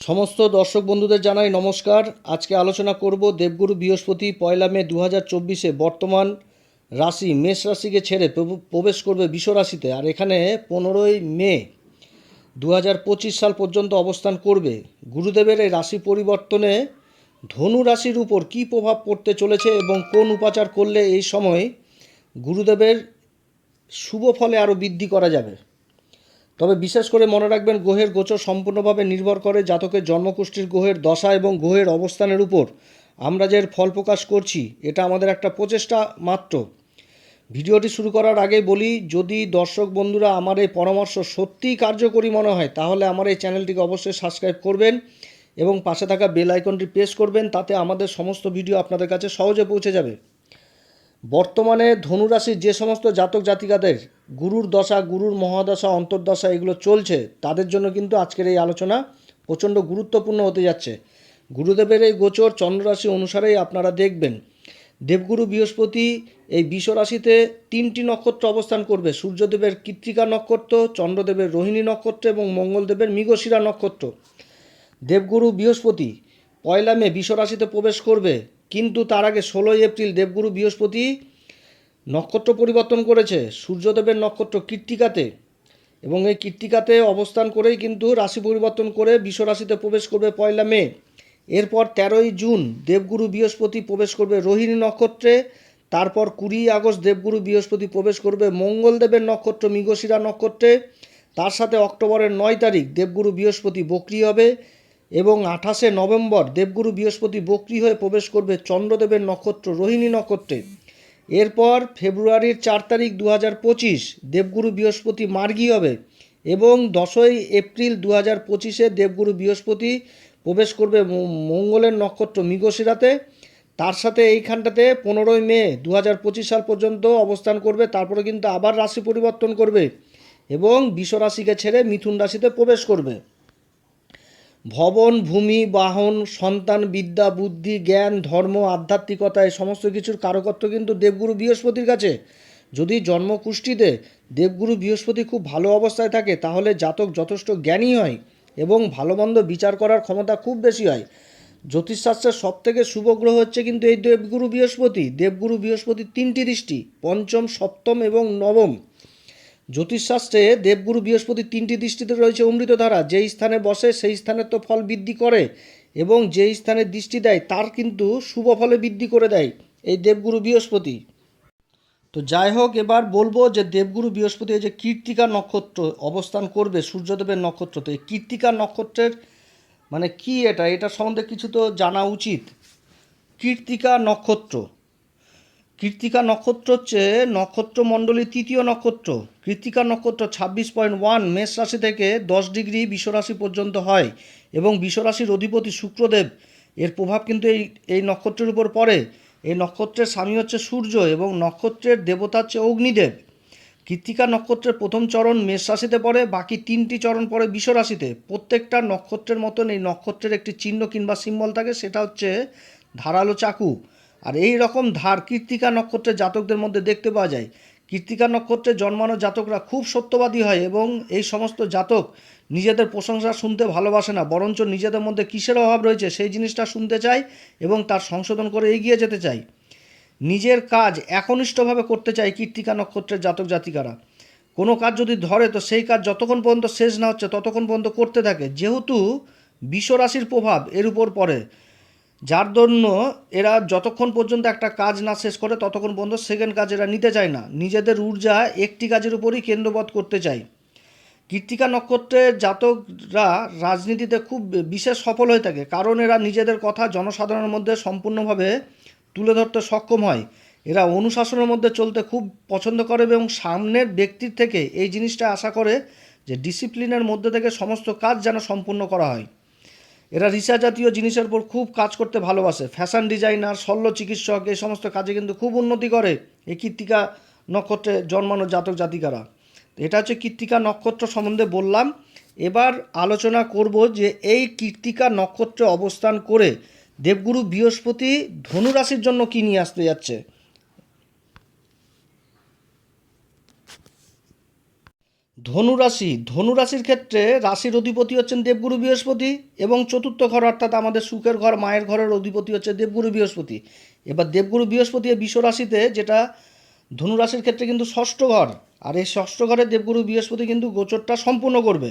সমস্ত দর্শক বন্ধুদের জানাই নমস্কার। আজকে আলোচনা করব দেবগুরু বৃহস্পতি পয়লা মে দু চব্বিশে বর্তমান রাশি, মেষ রাশিকে ছেড়ে প্রবেশ করবে বিষ রাশিতে। আর এখানে পনেরোই মে দু হাজার পঁচিশ সাল পর্যন্ত অবস্থান করবে। গুরুদেবের এই রাশি পরিবর্তনে ধনু রাশির উপর কী প্রভাব পড়তে চলেছে এবং কোন উপাচার করলে এই সময় গুরুদেবের শুভ ফলে আরও বৃদ্ধি করা যাবে? তবে বিশেষ করে মনে রাখবেন গ্রহের গোচর সম্পূর্ণভাবে নির্ভর করে জাতকের জন্মকুষ্ঠির গ্রহের দশা এবং গ্রহের অবস্থানের উপর। আমরা যে ফল প্রকাশ করছি, এটা আমাদের একটা প্রচেষ্টা মাত্র। ভিডিওটি শুরু করার আগে বলি, যদি দর্শক বন্ধুরা আমার এই পরামর্শ সত্যিই কার্যকরী মনে হয়, তাহলে আমার এই চ্যানেলটিকে অবশ্যই সাবস্ক্রাইব করবেন এবং পাশে থাকা বেল আইকনটি প্রেস করবেন, তাতে আমাদের সমস্ত ভিডিও আপনাদের কাছে সহজে পৌঁছে যাবে। বর্তমানে ধনুরাশির যে সমস্ত জাতক জাতিকাদের গুরুর দশা, গুরুর মহাদশা, অন্তর্দশা এগুলো চলছে, তাদের জন্য কিন্তু আজকের এই আলোচনা প্রচণ্ড গুরুত্বপূর্ণ হতে যাচ্ছে। গুরুদেবের এই গোচর চন্দ্ররাশি অনুসারেই আপনারা দেখবেন। দেবগুরু বৃহস্পতি এই বিশ্বরাশিতে তিনটি নক্ষত্র অবস্থান করবে, সূর্যদেবের কৃত্তিকা নক্ষত্র, চন্দ্রদেবের রোহিণী নক্ষত্র এবং মঙ্গলদেবের মৃগশিরা নক্ষত্র। দেবগুরু বৃহস্পতি পয়লা মে বিষ রাশিতে প্রবেশ করবে কিন্তু তার আগে ষোলোই এপ্রিল দেবগুরু বৃহস্পতি নক্ষত্র পরিবর্তন করেছে। সূর্যদেবের নক্ষত্র কৃত্তিকাতে। এবং এই কৃত্তিকাতে অবস্থান করেই কিন্তু রাশি পরিবর্তন করে বিষ রাশিতে প্রবেশ করবে পয়লা মে। এরপর তেরোই জুন দেবগুরু বৃহস্পতি প্রবেশ করবে রোহিণী নক্ষত্রে। তারপর কুড়ি আগস্ট দেবগুরু বৃহস্পতি প্রবেশ করবে মঙ্গলদেবের নক্ষত্র মৃগশিরা নক্ষত্রে। তার সাথে অক্টোবরের নয় তারিখ দেবগুরু বৃহস্পতি বক্রি হবে। এবং আঠাশে নভেম্বর দেবগুরু বৃহস্পতি বক্রি হয়ে প্রবেশ করবে চন্দ্রদেবের নক্ষত্র, রোহিণী নক্ষত্রে। এরপর ফেব্রুয়ারির চার তারিখ দু হাজার পঁচিশ দেবগুরু বৃহস্পতি মার্গী হবে এবং দশই এপ্রিল দু হাজার পঁচিশে দেবগুরু বৃহস্পতি প্রবেশ করবে মঙ্গলের নক্ষত্র মৃগশিরাতে। তার সাথে এইখানটাতে পনেরোই মে দু হাজার পঁচিশ সাল পর্যন্ত অবস্থান করবে, তারপরে কিন্তু আবার রাশি পরিবর্তন করবে এবং বিষ রাশিকে ছেড়ে মিথুন রাশিতে প্রবেশ করবে। ভবন, ভূমি, বাহন, সন্তান, বিদ্যা, বুদ্ধি, জ্ঞান, ধর্ম, আধ্যাত্মিকতা, এই সমস্ত কিছুর কারকত্ব কিন্তু দেবগুরু বৃহস্পতির কাছে। যদি জন্মকুষ্ঠিতে দেবগুরু বৃহস্পতি খুব ভালো অবস্থায় থাকে, তাহলে জাতক যথেষ্ট জ্ঞানী হয় এবং ভালো মন্দ বিচার করার ক্ষমতা খুব বেশি হয়। জ্যোতিষশাস্ত্রের সব থেকে শুভ গ্রহ হচ্ছে কিন্তু এই দেবগুরু বৃহস্পতি। দেবগুরু বৃহস্পতির তিনটি দৃষ্টি, পঞ্চম, সপ্তম এবং নবম। জ্যোতিষশাস্ত্রে দেবগুরু বৃহস্পতি তিনটি দৃষ্টিতে রয়েছে অমৃতধারা। যেই স্থানে বসে সেই স্থানের তো ফল বৃদ্ধি করে এবং যেই স্থানে দৃষ্টি দেয় তার কিন্তু শুভ ফলে বৃদ্ধি করে দেয় এই দেবগুরু বৃহস্পতি। তো যাই হোক, এবার বলব যে দেবগুরু বৃহস্পতি যে কীর্তিকা নক্ষত্র অবস্থান করবে, সূর্যদেবের নক্ষত্র। তো এই কীর্তিকা নক্ষত্রের মানে কি এটা? এটা সম্বন্ধে কিছু তো জানা উচিত। কীর্তিকা নক্ষত্র। কৃত্তিকা নক্ষত্র হচ্ছে নক্ষত্রমণ্ডলীর তৃতীয় নক্ষত্র। কৃত্তিকা নক্ষত্র ছাব্বিশ পয়েন্ট ওয়ান মেষ রাশি থেকে দশ ডিগ্রি বিশ্বরাশি পর্যন্ত হয় এবং বিশ্বরাশির অধিপতি শুক্রদেব। এর প্রভাব কিন্তু এই এই নক্ষত্রের উপর পড়ে। এই নক্ষত্রের স্বামী হচ্ছে সূর্য এবং নক্ষত্রের দেবতা হচ্ছে অগ্নিদেব। কৃত্তিকা নক্ষত্রের প্রথম চরণ মেষ রাশিতে পড়ে, বাকি তিনটি চরণ পড়ে বিশ্বরাশিতে প্রত্যেকটা নক্ষত্রের মতন এই নক্ষত্রের একটি চিহ্ন কিংবা সিম্বল থাকে, সেটা হচ্ছে ধারালো চাকু। আর এই রকম ধার কৃত্তিকা নক্ষত্রের জাতকদের মধ্যে দেখতে পাওয়া যায়। কৃত্তিকা নক্ষত্রে জন্মানো জাতকরা খুব সত্যবাদী হয় এবং এই সমস্ত জাতক নিজেদের প্রশংসা শুনতে ভালোবাসে না, বরঞ্চ নিজেদের মধ্যে কিসের অভাব রয়েছে সেই জিনিসটা শুনতে চায় এবং তার সংশোধন করে এগিয়ে যেতে চায়। নিজের কাজ একনিষ্ঠভাবে করতে চায় কৃত্তিকা নক্ষত্রের জাতক জাতিকারা। কোনো কাজ যদি ধরে তো সেই কাজ যতক্ষণ পর্যন্ত শেষ না হচ্ছে ততক্ষণ পর্যন্ত করতে থাকে। যেহেতু বিষ রাশির প্রভাব এর উপর পড়ে যার জন্য এরা যতক্ষণ পর্যন্ত একটা কাজ না শেষ করে, ততক্ষণ পর্যন্ত সেকেন্ড কাজ এরা নিতে চায় না। নিজেদের ঊর্জা একটি কাজের উপরই কেন্দ্রবধ করতে চায়। কৃত্তিকা নক্ষত্রের জাতকরা রাজনীতিতে খুব বিশেষ সফল হয়ে থাকে, কারণ এরা নিজেদের কথা জনসাধারণের মধ্যে সম্পূর্ণভাবে তুলে ধরতে সক্ষম হয়। এরা অনুশাসনের মধ্যে চলতে খুব পছন্দ করে এবং সামনের ব্যক্তির থেকে এই জিনিসটা আশা করে যে ডিসিপ্লিনের মধ্যে থেকে সমস্ত কাজ যেন সম্পূর্ণ করা হয়। এরা রিসা জাতীয় জিনিসের উপর খুব কাজ করতে ভালোবাসে। ফ্যাশন ডিজাইনার শল্য চিকিৎসক, এই সমস্ত কাজে কিন্তু খুব উন্নতি করে এই কৃত্তিকা নক্ষত্রে জন্মানো জাতক জাতিকারা। এটা হচ্ছে কৃত্তিকা নক্ষত্র সম্বন্ধে বললাম। এবার আলোচনা করব যে এই কৃত্তিকা নক্ষত্রে অবস্থান করে দেবগুরু বৃহস্পতি ধনুরাশির জন্য কী নিয়ে আসতে যাচ্ছে। ধনুরাশি, ধনুরাশির ক্ষেত্রে রাশির অধিপতি হচ্ছেন দেবগুরু বৃহস্পতি এবং চতুর্থ ঘর অর্থাৎ আমাদের সুখের ঘর, মায়ের ঘরের অধিপতি হচ্ছে দেবগুরু বৃহস্পতি। এবার দেবগুরু বৃহস্পতি এই বিশ্বরাশিতে যেটা ধনুরাশির ক্ষেত্রে কিন্তু ষষ্ঠ ঘর, আর এই ষষ্ঠ ঘরে দেবগুরু বৃহস্পতি কিন্তু গোচরটা সম্পূর্ণ করবে।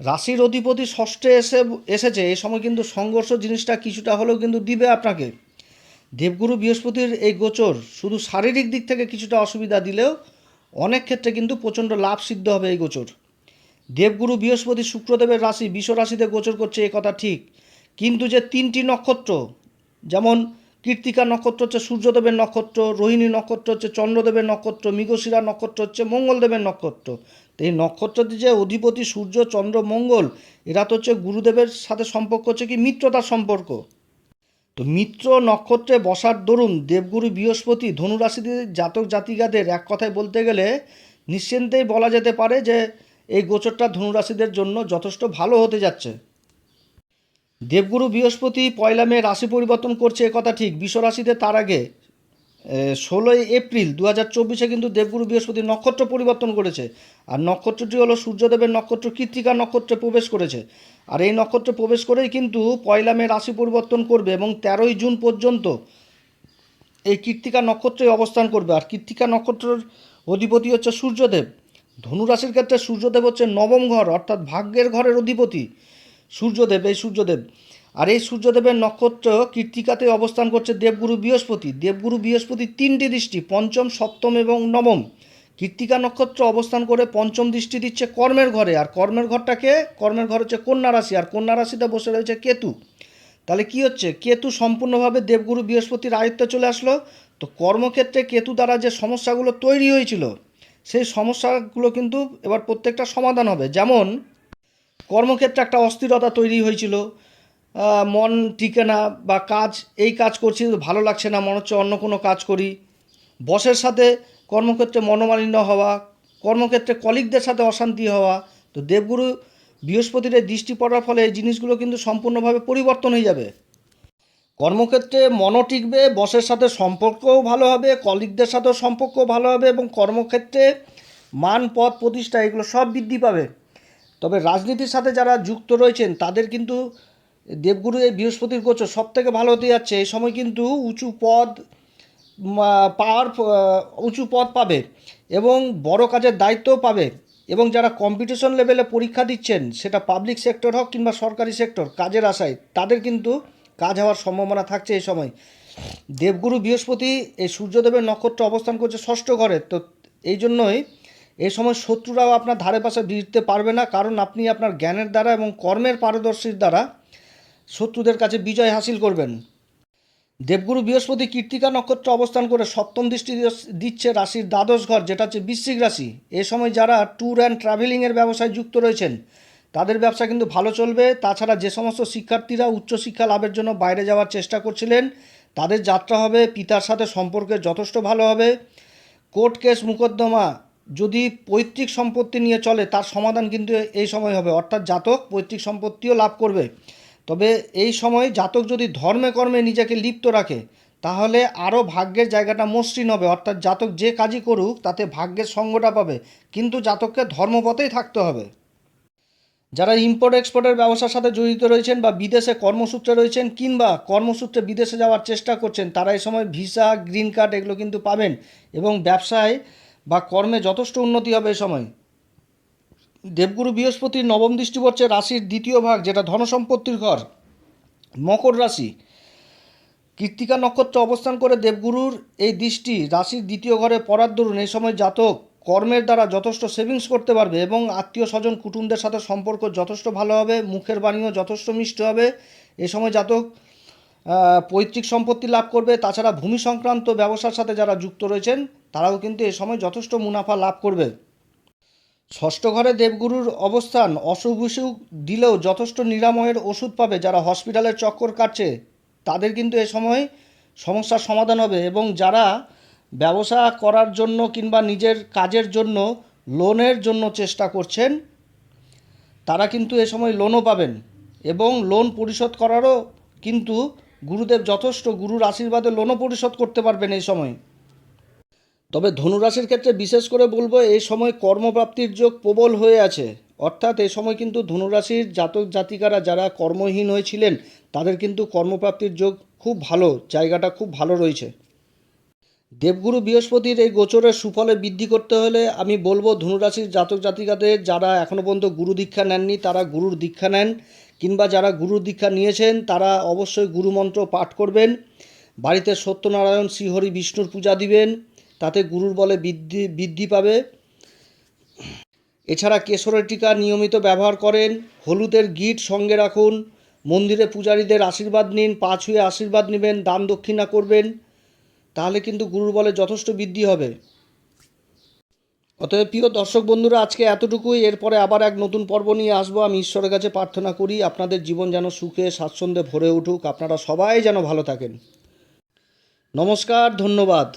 রাশির অধিপতি ষষ্ঠে এসে, এসেছে এই সময় কিন্তু সংঘর্ষ জিনিসটা কিছুটা হলেও কিন্তু দিবে আপনাকে। দেবগুরু বৃহস্পতির এই গোচর শুধু শারীরিক দিক থেকে কিছুটা অসুবিধা দিলেও অনেক ক্ষেত্রে কিন্তু প্রচণ্ড লাভ সিদ্ধ হবে এই গোচর। দেবগুরু বৃহস্পতি শুক্রদেবের রাশি বিষ রাশিতে গোচর করছে এ কথা ঠিক। কিন্তু যে তিনটি নক্ষত্র, যেমন কৃত্তিকা নক্ষত্র হচ্ছে সূর্যদেবের নক্ষত্র, রোহিণী নক্ষত্র হচ্ছে চন্দ্রদেবের নক্ষত্র, মৃগশিরা নক্ষত্র হচ্ছে মঙ্গলদেবের নক্ষত্র। তো এই নক্ষত্রটি যে অধিপতি সূর্য, চন্দ্র, মঙ্গল, এরা তো হচ্ছে গুরুদেবের সাথে সম্পর্ক হচ্ছে কি মিত্রতার সম্পর্ক। তো মিত্র নক্ষত্রে বসার দরুন দেবগুরু বৃহস্পতি ধনুরাশিদের জাতক জাতিকাদের এক কথায় বলতে গেলে নিশ্চিন্তেই বলা যেতে পারে যে এই গোচরটা ধনুরাশিদের জন্য যথেষ্ট ভালো হতে যাচ্ছে। দেবগুরু বৃহস্পতি পয়লা মে রাশি পরিবর্তন করছে একথা কথা ঠিক। বিষ রাশিতে তার আগে ষোলোই এপ্রিল দু হাজার চব্বিশে কিন্তু দেবগুরু বৃহস্পতি নক্ষত্র পরিবর্তন করেছে। আর নক্ষত্রটি হলো সূর্যদেবের নক্ষত্র, কৃত্তিকা নক্ষত্রে প্রবেশ করেছে। আর এই নক্ষত্রে প্রবেশ করেই কিন্তু পয়লা মে রাশি পরিবর্তন করবে এবং তেরোই জুন পর্যন্ত এই কৃত্তিকা নক্ষত্রে অবস্থান করবে। আর কৃত্তিকা নক্ষত্রের অধিপতি হচ্ছে সূর্যদেব। ধনুরাশির ক্ষেত্রে সূর্যদেব হচ্ছে নবম ঘর, অর্থাৎ ভাগ্যের ঘরের অধিপতি সূর্যদেব, এই সূর্যদেব। আর এই সূর্যদেবের নক্ষত্র কৃত্তিকাতে অবস্থান করছে দেবগুরু বৃহস্পতি। দেবগুরু বৃহস্পতি তিনটি দৃষ্টি, পঞ্চম, সপ্তম এবং নবম। কীর্তিকা নক্ষত্র অবস্থান করে পঞ্চম দৃষ্টি দিচ্ছে কর্মের ঘরে। আর কর্মের ঘরটাকে, কর্মের ঘর হচ্ছে কন্যা রাশি, আর কন্যা রাশিতে বসে রয়েছে কেতু। তাহলে কি হচ্ছে? কেতু সম্পূর্ণভাবে দেবগুরু বৃহস্পতির আয়ত্তে চলে আসলো। তো কর্মক্ষেত্রে কেতু দ্বারা যে সমস্যাগুলো তৈরি হয়েছিল, সেই সমস্যাগুলো কিন্তু এবার প্রত্যেকটা সমাধান হবে। যেমন, কর্মক্ষেত্রে একটা অস্থিরতা তৈরি হয়েছিল মন টিকে না বা কাজ, এই কাজ করছি ভালো লাগছে না, মনে হচ্ছে অন্য কোনো কাজ করি। বসের সাথে কর্মক্ষেত্রে মনোমালিন্য হওয়া, কর্মক্ষেত্রে কলিগদের সাথে অশান্তি হওয়া, তো দেবগুরু বৃহস্পতির দৃষ্টি পড়ার ফলে এই জিনিসগুলো কিন্তু সম্পূর্ণভাবে পরিবর্তন হয়ে যাবে। কর্মক্ষেত্রে মনও টিকবে, বসের সাথে সম্পর্কও ভালো হবে কলিগদের সাথেও সম্পর্ক ভালো হবে এবং কর্মক্ষেত্রে মান পদ প্রতিষ্ঠা, এগুলো সব বৃদ্ধি পাবে। তবে রাজনীতির সাথে যারা যুক্ত রয়েছেন, তাদের কিন্তু দেবগুরু এই বৃহস্পতির গোচর সব থেকে ভালো হতে যাচ্ছে, এই সময় কিন্তু উঁচু পদ পাওয়ার উঁচু পদ পাবে এবং বড় কাজের দায়িত্বও পাবে এবং যারা কম্পিটিশন লেভেলে পরীক্ষা দিচ্ছেন, সেটা পাবলিক সেক্টর হোক কিংবা সরকারি সেক্টর কাজের আশায়, তাদের কিন্তু কাজ হওয়ার সম্ভাবনা থাকছে এই সময়। দেবগুরু বৃহস্পতি এই সূর্যদেবের নক্ষত্র অবস্থান করছে ষষ্ঠ ঘরে, তো এই জন্যই এই সময় শত্রুরাও আপনার ধারে পাশে ভিড়তে পারবে না, কারণ আপনি আপনার জ্ঞানের দ্বারা এবং কর্মের পারদর্শীর দ্বারা শত্রুদের কাছে বিজয় হাসিল করবেন। দেবগুরু বৃহস্পতি কীর্তিকা নক্ষত্র অবস্থান করে সপ্তম দৃষ্টি দিচ্ছে রাশির দ্বাদশ ঘর, যেটা হচ্ছে বৃশ্চিক রাশি। এ সময় যারা ট্যুর অ্যান্ড ট্রাভেলিংয়ের ব্যবসায় যুক্ত রয়েছেন, তাদের ব্যবসা কিন্তু ভালো চলবে। তাছাড়া যে সমস্ত শিক্ষার্থীরা উচ্চশিক্ষা লাভের জন্য বাইরে যাওয়ার চেষ্টা করছিলেন, তাদের যাত্রা হবে, পিতার সাথে সম্পর্কে যথেষ্ট ভালো হবে। কোর্ট কেস মোকদ্দমা, যদি পৈতৃক সম্পত্তি নিয়ে চলে, তার সমাধান কিন্তু এই সময় হবে। অর্থাৎ জাতক পৈতৃক সম্পত্তিও লাভ করবে। তবে এই সময় জাতক যদি ধর্মে কর্মে নিজেকে লিপ্ত রাখে, তাহলে আরও ভাগ্যের জায়গাটা মসৃণ হবে। অর্থাৎ জাতক যে কাজই করুক, তাতে ভাগ্যের সঙ্গটা পাবে। কিন্তু জাতককে ধর্মপথেই থাকতে হবে। যারা ইম্পোর্ট এক্সপোর্টের ব্যবসার সাথে জড়িত রয়েছেন বা বিদেশে কর্মসূত্রে রয়েছেন কিংবা কর্মসূত্রে বিদেশে যাওয়ার চেষ্টা করছেন, তারা এই সময় ভিসা, গ্রিন কার্ড এগুলো কিন্তু পাবেন এবং ব্যবসায় বা কর্মে যথেষ্ট উন্নতি হবে এই সময়। দেবগুরু বৃহস্পতির নবম দৃষ্টি পড়ছে রাশির দ্বিতীয় ভাগ, যেটা ধনসম্পত্তির ঘর, মকর রাশি। কৃত্তিকা নক্ষত্র অবস্থান করে দেবগুরুর এই দৃষ্টি রাশির দ্বিতীয় ঘরে পড়ার দরুন এই সময় জাতক কর্মের দ্বারা যথেষ্ট সেভিংস করতে পারবে এবং আত্মীয় স্বজন কুটুমদের সাথে সম্পর্ক যথেষ্ট ভালো হবে, মুখের বাণীও যথেষ্ট মিষ্ট হবে। এ সময় জাতক পৈতৃক সম্পত্তি লাভ করবে। তাছাড়া ভূমি সংক্রান্ত ব্যবসার সাথে যারা যুক্ত রয়েছেন, তারাও কিন্তু এ সময় যথেষ্ট মুনাফা লাভ করবে। ষষ্ঠ ঘরে দেবগুরুর অবস্থান, অসুখ বিসুখ দিলেও যথেষ্ট নিরাময়ের ওষুধ পাবে যারা হসপিটালের চক্কর কাটছে। তাদের কিন্তু এ সময় সমস্যার সমাধান হবে এবং যারা ব্যবসা করার জন্য কিংবা নিজের কাজের জন্য, লোনের জন্য চেষ্টা করছেন, তারা কিন্তু এ সময় লোনও পাবেন এবং লোন পরিশোধ করারও কিন্তু গুরুদেব যথেষ্ট গুরুর আশীর্বাদে লোনও পরিশোধ করতে পারবেন এই সময়। তবে ধনুরাশির ক্ষেত্রে বিশেষ করে বলব এই সময় কর্মপ্রাপ্তির যোগ প্রবল হয়ে আছে। অর্থাৎ এই সময় কিন্তু ধনুরাশির জাতক জাতিকারা যারা কর্মহীন হয়েছিলেন তাদের কিন্তু কর্মপ্রাপ্তির যোগ খুব ভালো, জায়গাটা খুব ভালো রয়েছে। দেবগুরু বৃহস্পতির এই গোচরের সুফলে বৃদ্ধি করতে হলে আমি বলব ধনুরাশির জাতক জাতিকাদের যারা এখনও পর্যন্ত গুরু দীক্ষা নেননি, তারা গুরুর দীক্ষা নেন। কিংবা যারা গুরুর দীক্ষা নিয়েছেন, তারা অবশ্যই গুরুমন্ত্র পাঠ করবেন। বাড়িতে সত্যনারায়ণ শ্রীহরি বিষ্ণুর পূজা দিবেন। তাতে গুরুর বলে বৃদ্ধি বৃদ্ধি পাবে। এছাড়া কেশরের টিকা নিয়মিত ব্যবহার করেন। হলুদের গিট সঙ্গে রাখুন। মন্দিরে পূজারীদের আশীর্বাদ নিন। পা ছুঁয়ে আশীর্বাদ নেবেন, দান দক্ষিণা করবেন। তাহলে কিন্তু গুরুর বলে যথেষ্ট বৃদ্ধি হবে। অতএব প্রিয় দর্শক বন্ধুরা, আজকে এতটুকুই। এরপরে আবার এক নতুন পর্ব নিয়ে আসব। আমি ঈশ্বরের কাছে প্রার্থনা করি, আপনাদের জীবন যেন সুখে, স্বাচ্ছন্দ্যে ভরে উঠুক। আপনারা সবাই যেন ভালো থাকেন। নমস্কার, ধন্যবাদ।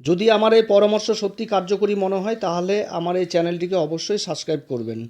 যদি আমার এই পরামর্শ সত্যি কার্যকরী মনে হয়, তাহলে আমার এই চ্যানেলটিকে অবশ্যই সাবস্ক্রাইব করবেন।